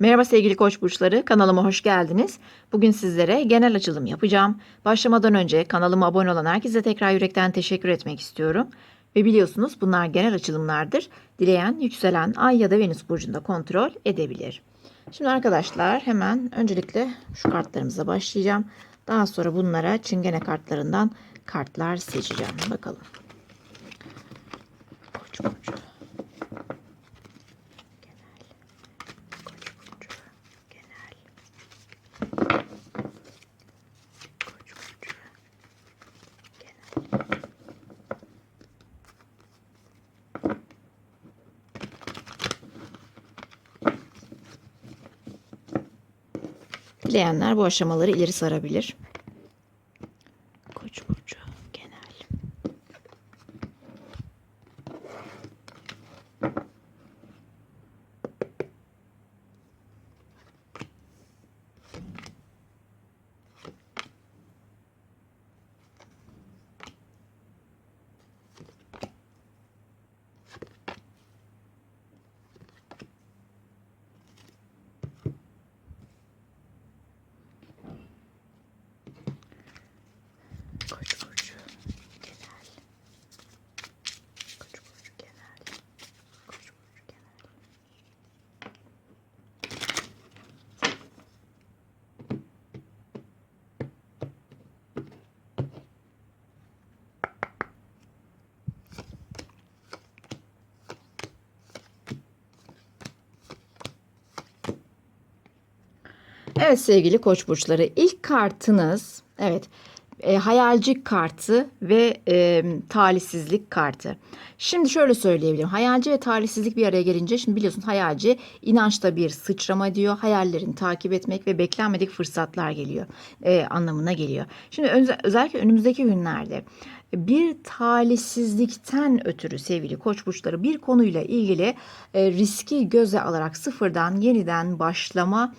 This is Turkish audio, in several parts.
Merhaba sevgili koç burçları, kanalıma hoş geldiniz. Bugün sizlere genel açılım yapacağım. Başlamadan önce kanalıma abone olan herkese tekrar yürekten teşekkür etmek istiyorum. Ve biliyorsunuz bunlar genel açılımlardır. Dileyen, yükselen, ay ya da venüs burcunda kontrol edebilir. Şimdi arkadaşlar hemen öncelikle şu kartlarımıza başlayacağım. Daha sonra bunlara çingene kartlarından kartlar seçeceğim. Bakalım. Koç burcu. Dileyenler bu aşamaları ileri sarabilir. Evet sevgili koç burçları ilk kartınız evet e, hayalci kartı ve e, talihsizlik kartı. Şimdi şöyle söyleyebilirim. Hayalci ve talihsizlik bir araya gelince şimdi biliyorsun hayalci inançta bir sıçrama diyor. Hayallerini takip etmek ve beklenmedik fırsatlar geliyor e, anlamına geliyor. Şimdi öz- özellikle önümüzdeki günlerde bir talihsizlikten ötürü sevgili koç burçları bir konuyla ilgili e, riski göze alarak sıfırdan yeniden başlama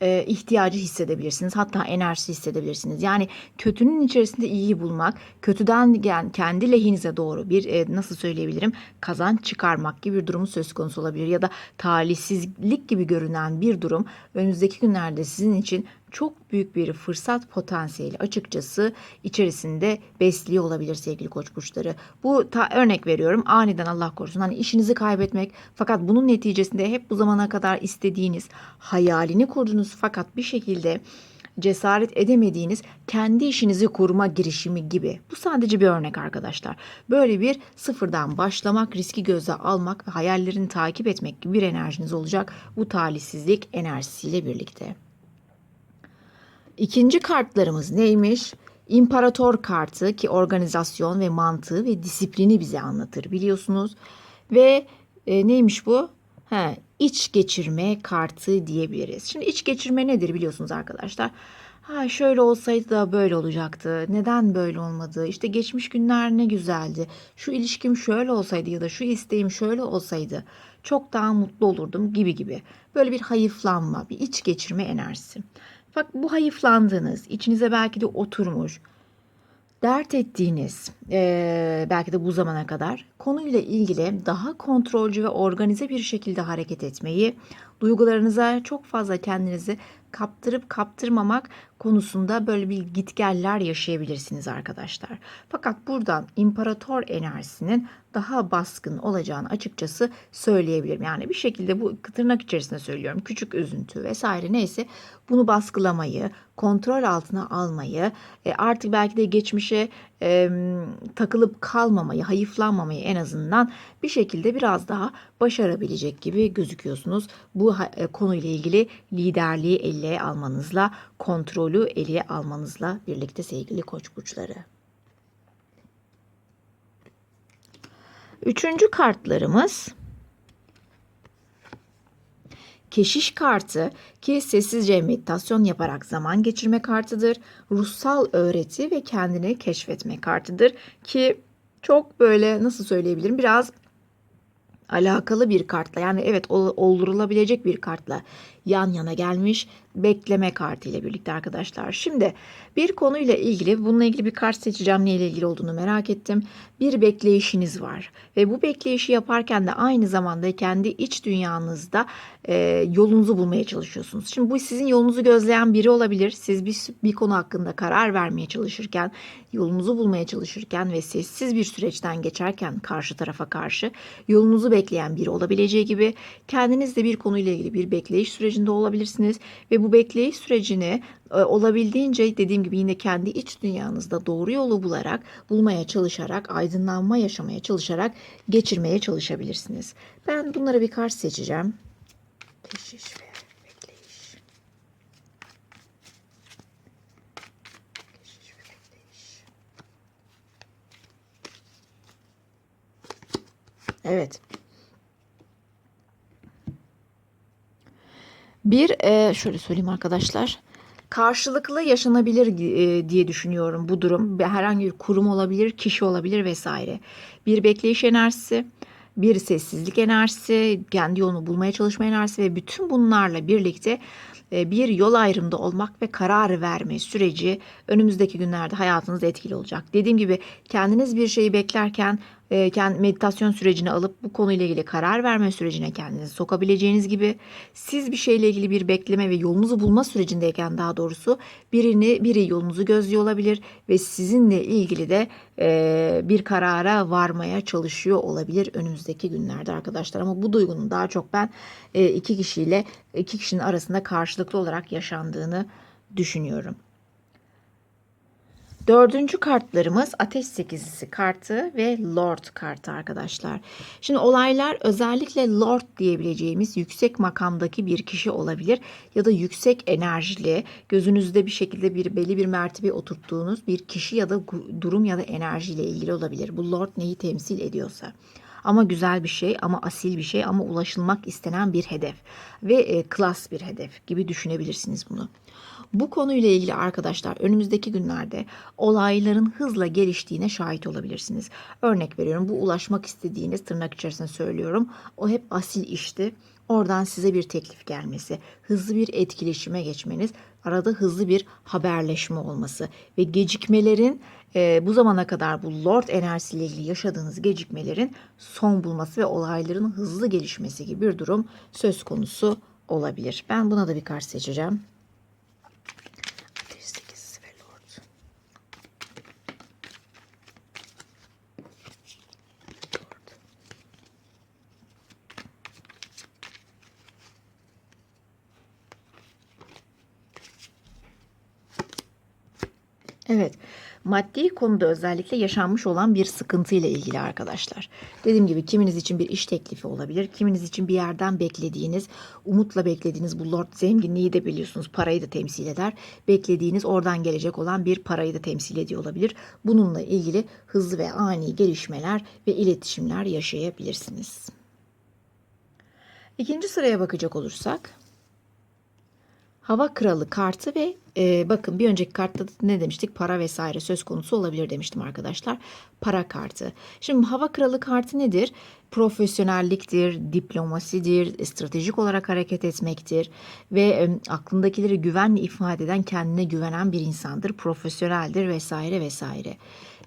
e, ihtiyacı hissedebilirsiniz. Hatta enerjisi hissedebilirsiniz. Yani kötünün içerisinde iyiyi bulmak, kötüden gelen kendi lehinize doğru bir e, nasıl söyleyebilirim kazanç çıkarmak gibi bir durumu söz konusu olabilir. Ya da talihsizlik gibi görünen bir durum önümüzdeki günlerde sizin için çok büyük bir fırsat potansiyeli açıkçası içerisinde besliyor olabilir sevgili koç burçları. Bu ta, örnek veriyorum aniden Allah korusun hani işinizi kaybetmek fakat bunun neticesinde hep bu zamana kadar istediğiniz hayalini kurdunuz fakat bir şekilde cesaret edemediğiniz kendi işinizi kurma girişimi gibi. Bu sadece bir örnek arkadaşlar. Böyle bir sıfırdan başlamak, riski göze almak ve hayallerini takip etmek gibi bir enerjiniz olacak bu talihsizlik enerjisiyle birlikte. İkinci kartlarımız neymiş? İmparator kartı ki organizasyon ve mantığı ve disiplini bize anlatır biliyorsunuz. Ve e, neymiş bu? He, iç geçirme kartı diyebiliriz. Şimdi iç geçirme nedir biliyorsunuz arkadaşlar? Ha şöyle olsaydı da böyle olacaktı. Neden böyle olmadı? İşte geçmiş günler ne güzeldi. Şu ilişkim şöyle olsaydı ya da şu isteğim şöyle olsaydı çok daha mutlu olurdum gibi gibi. Böyle bir hayıflanma, bir iç geçirme enerjisi. Bak bu hayıflandığınız, içinize belki de oturmuş, dert ettiğiniz, eee, belki de bu zamana kadar konuyla ilgili daha kontrolcü ve organize bir şekilde hareket etmeyi, duygularınıza çok fazla kendinizi kaptırıp kaptırmamak konusunda böyle bir gitgeller yaşayabilirsiniz arkadaşlar. Fakat buradan imparator enerjisinin daha baskın olacağını açıkçası söyleyebilirim. Yani bir şekilde bu tırnak içerisinde söylüyorum. Küçük üzüntü vesaire neyse bunu baskılamayı, kontrol altına almayı, e, artık belki de geçmişe e, takılıp kalmamayı, hayıflanmamayı en azından bir şekilde biraz daha başarabilecek gibi gözüküyorsunuz. Bu e, konuyla ilgili liderliği ele almanızla, kontrolü ele almanızla birlikte sevgili koç burçları. Üçüncü kartlarımız Keşiş kartı ki sessizce meditasyon yaparak zaman geçirme kartıdır. Ruhsal öğreti ve kendini keşfetme kartıdır ki çok böyle nasıl söyleyebilirim biraz alakalı bir kartla yani evet ol- oldurulabilecek bir kartla yan yana gelmiş bekleme kartı ile birlikte arkadaşlar. Şimdi bir konuyla ilgili bununla ilgili bir kart seçeceğim neyle ilgili olduğunu merak ettim. Bir bekleyişiniz var ve bu bekleyişi yaparken de aynı zamanda kendi iç dünyanızda e, yolunuzu bulmaya çalışıyorsunuz. Şimdi bu sizin yolunuzu gözleyen biri olabilir. Siz bir, bir konu hakkında karar vermeye çalışırken, yolunuzu bulmaya çalışırken ve sessiz bir süreçten geçerken karşı tarafa karşı yolunuzu bekleyen biri olabileceği gibi kendiniz de bir konuyla ilgili bir bekleyiş sürecinde olabilirsiniz ve bu bekleyiş sürecini e, olabildiğince dediğim gibi yine kendi iç dünyanızda doğru yolu bularak, bulmaya çalışarak, aydınlanma yaşamaya çalışarak geçirmeye çalışabilirsiniz. Ben bunlara bir kart seçeceğim. Keşiş ve bekleyiş. Keşiş ve bekleyiş. Evet. Bir e, şöyle söyleyeyim arkadaşlar. Karşılıklı yaşanabilir e, diye düşünüyorum bu durum. Herhangi bir kurum olabilir, kişi olabilir vesaire. Bir bekleyiş enerjisi, bir sessizlik enerjisi, kendi yolunu bulmaya çalışma enerjisi ve bütün bunlarla birlikte e, bir yol ayrımında olmak ve karar verme süreci önümüzdeki günlerde hayatınızda etkili olacak. Dediğim gibi kendiniz bir şeyi beklerken e, kend- meditasyon sürecini alıp bu konuyla ilgili karar verme sürecine kendinizi sokabileceğiniz gibi siz bir şeyle ilgili bir bekleme ve yolunuzu bulma sürecindeyken daha doğrusu birini biri yolunuzu gözlüyor olabilir ve sizinle ilgili de e, bir karara varmaya çalışıyor olabilir önümüzdeki günlerde arkadaşlar ama bu duygunun daha çok ben e, iki kişiyle iki kişinin arasında karşılıklı olarak yaşandığını düşünüyorum. Dördüncü kartlarımız Ateş Sekizlisi kartı ve Lord kartı arkadaşlar. Şimdi olaylar özellikle Lord diyebileceğimiz yüksek makamdaki bir kişi olabilir ya da yüksek enerjili gözünüzde bir şekilde bir belli bir mertebe oturttuğunuz bir kişi ya da durum ya da enerjiyle ilgili olabilir. Bu Lord neyi temsil ediyorsa. Ama güzel bir şey, ama asil bir şey, ama ulaşılmak istenen bir hedef ve e, klas bir hedef gibi düşünebilirsiniz bunu. Bu konuyla ilgili arkadaşlar önümüzdeki günlerde olayların hızla geliştiğine şahit olabilirsiniz. Örnek veriyorum bu ulaşmak istediğiniz tırnak içerisinde söylüyorum. O hep asil işti. Oradan size bir teklif gelmesi, hızlı bir etkileşime geçmeniz, arada hızlı bir haberleşme olması ve gecikmelerin e, bu zamana kadar bu Lord enerjisiyle ilgili yaşadığınız gecikmelerin son bulması ve olayların hızlı gelişmesi gibi bir durum söz konusu olabilir. Ben buna da bir kart seçeceğim. Ateş sekizisi ve Lord. Lord. Evet, maddi konuda özellikle yaşanmış olan bir sıkıntı ile ilgili arkadaşlar. Dediğim gibi kiminiz için bir iş teklifi olabilir, kiminiz için bir yerden beklediğiniz, umutla beklediğiniz bu Lord zenginliği de biliyorsunuz parayı da temsil eder. Beklediğiniz oradan gelecek olan bir parayı da temsil ediyor olabilir. Bununla ilgili hızlı ve ani gelişmeler ve iletişimler yaşayabilirsiniz. İkinci sıraya bakacak olursak Hava kralı kartı ve e, bakın bir önceki kartta ne demiştik? Para vesaire söz konusu olabilir demiştim arkadaşlar. Para kartı. Şimdi hava kralı kartı nedir? Profesyonelliktir, diplomasidir, stratejik olarak hareket etmektir ve e, aklındakileri güvenle ifade eden, kendine güvenen bir insandır. Profesyoneldir vesaire vesaire.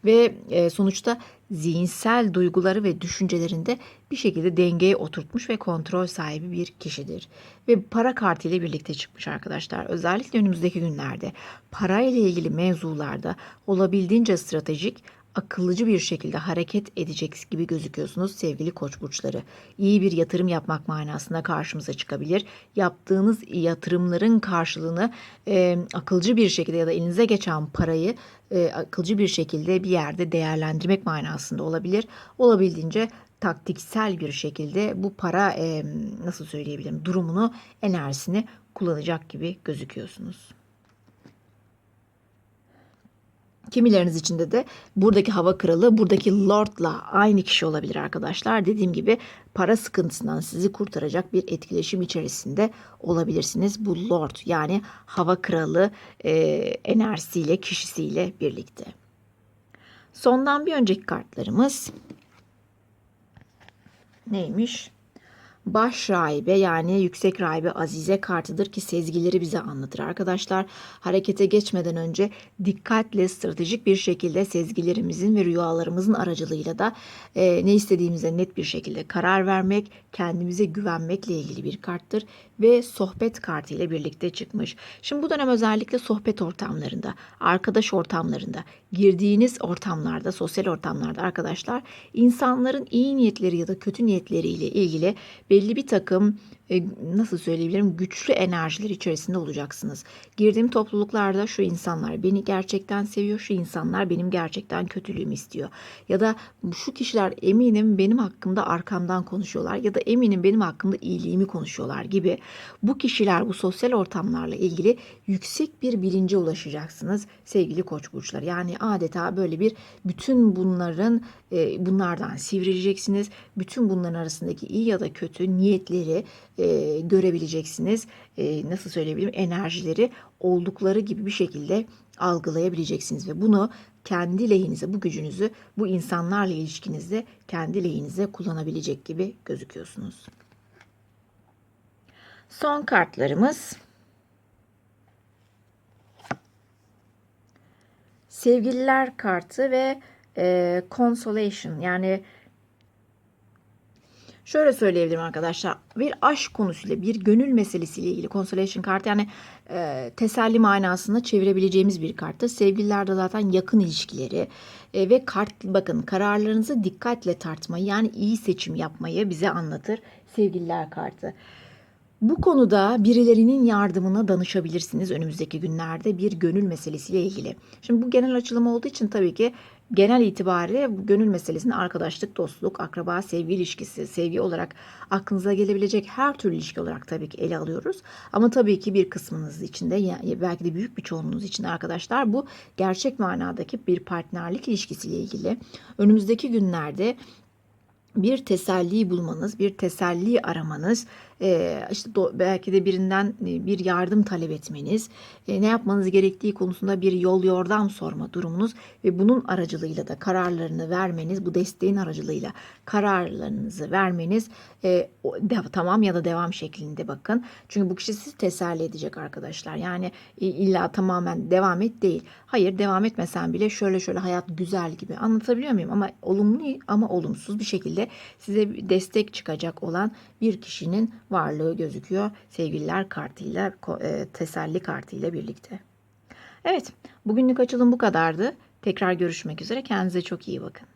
Ve e, sonuçta zihinsel duyguları ve düşüncelerinde bir şekilde dengeye oturtmuş ve kontrol sahibi bir kişidir. Ve para kartı ile birlikte çıkmış arkadaşlar. Özellikle önümüzdeki günlerde parayla ilgili mevzularda olabildiğince stratejik, akıllıcı bir şekilde hareket edecek gibi gözüküyorsunuz sevgili koç burçları. İyi bir yatırım yapmak manasında karşımıza çıkabilir. Yaptığınız yatırımların karşılığını e, akılcı bir şekilde ya da elinize geçen parayı e, akılcı bir şekilde bir yerde değerlendirmek manasında olabilir. Olabildiğince taktiksel bir şekilde bu para e, nasıl söyleyebilirim durumunu enerjisini kullanacak gibi gözüküyorsunuz. Kimileriniz içinde de buradaki hava kralı buradaki lordla aynı kişi olabilir arkadaşlar. Dediğim gibi para sıkıntısından sizi kurtaracak bir etkileşim içerisinde olabilirsiniz. Bu lord yani hava kralı e, enerjisiyle kişisiyle birlikte. Sondan bir önceki kartlarımız neymiş? Baş rahibe yani yüksek rahibe Azize kartıdır ki sezgileri bize anlatır arkadaşlar. Harekete geçmeden önce dikkatle stratejik bir şekilde sezgilerimizin ve rüyalarımızın aracılığıyla da e, ne istediğimize net bir şekilde karar vermek, kendimize güvenmekle ilgili bir karttır ve sohbet kartı ile birlikte çıkmış. Şimdi bu dönem özellikle sohbet ortamlarında, arkadaş ortamlarında, girdiğiniz ortamlarda, sosyal ortamlarda arkadaşlar insanların iyi niyetleri ya da kötü niyetleriyle ilgili belli bir takım nasıl söyleyebilirim güçlü enerjiler içerisinde olacaksınız. Girdiğim topluluklarda şu insanlar beni gerçekten seviyor, şu insanlar benim gerçekten kötülüğümü istiyor. Ya da şu kişiler eminim benim hakkımda arkamdan konuşuyorlar ya da eminim benim hakkımda iyiliğimi konuşuyorlar gibi. Bu kişiler bu sosyal ortamlarla ilgili yüksek bir bilince ulaşacaksınız sevgili koç burçları. Yani adeta böyle bir bütün bunların e, bunlardan sivrileceksiniz. Bütün bunların arasındaki iyi ya da kötü niyetleri e, görebileceksiniz. E, nasıl söyleyebilirim? Enerjileri oldukları gibi bir şekilde algılayabileceksiniz ve bunu kendi lehinize, bu gücünüzü bu insanlarla ilişkinizde kendi lehinize kullanabilecek gibi gözüküyorsunuz. Son kartlarımız sevgililer kartı ve e, consolation yani Şöyle söyleyebilirim arkadaşlar. Bir aşk konusuyla, bir gönül meselesiyle ilgili consolation kartı yani e, teselli manasında çevirebileceğimiz bir karttır. Sevgililerde zaten yakın ilişkileri e, ve kart bakın kararlarınızı dikkatle tartmayı yani iyi seçim yapmayı bize anlatır sevgililer kartı. Bu konuda birilerinin yardımına danışabilirsiniz önümüzdeki günlerde bir gönül meselesiyle ilgili. Şimdi bu genel açılım olduğu için tabii ki genel itibariyle gönül meselesini arkadaşlık, dostluk, akraba, sevgi ilişkisi, sevgi olarak aklınıza gelebilecek her türlü ilişki olarak tabii ki ele alıyoruz. Ama tabii ki bir kısmınız içinde yani belki de büyük bir çoğunluğunuz için arkadaşlar bu gerçek manadaki bir partnerlik ilişkisiyle ilgili. Önümüzdeki günlerde bir teselli bulmanız, bir teselli aramanız, e, işte belki de birinden e, bir yardım talep etmeniz, e, ne yapmanız gerektiği konusunda bir yol yordam sorma durumunuz ve bunun aracılığıyla da kararlarını vermeniz, bu desteğin aracılığıyla kararlarınızı vermeniz tamam ya da devam şeklinde bakın. Çünkü bu kişi sizi teselli edecek arkadaşlar. Yani illa tamamen devam et değil. Hayır devam etmesen bile şöyle şöyle hayat güzel gibi anlatabiliyor muyum? Ama olumlu ama olumsuz bir şekilde size destek çıkacak olan bir kişinin varlığı gözüküyor sevgililer kartıyla e, teselli kartıyla birlikte. Evet bugünlük açılım bu kadardı. Tekrar görüşmek üzere kendinize çok iyi bakın.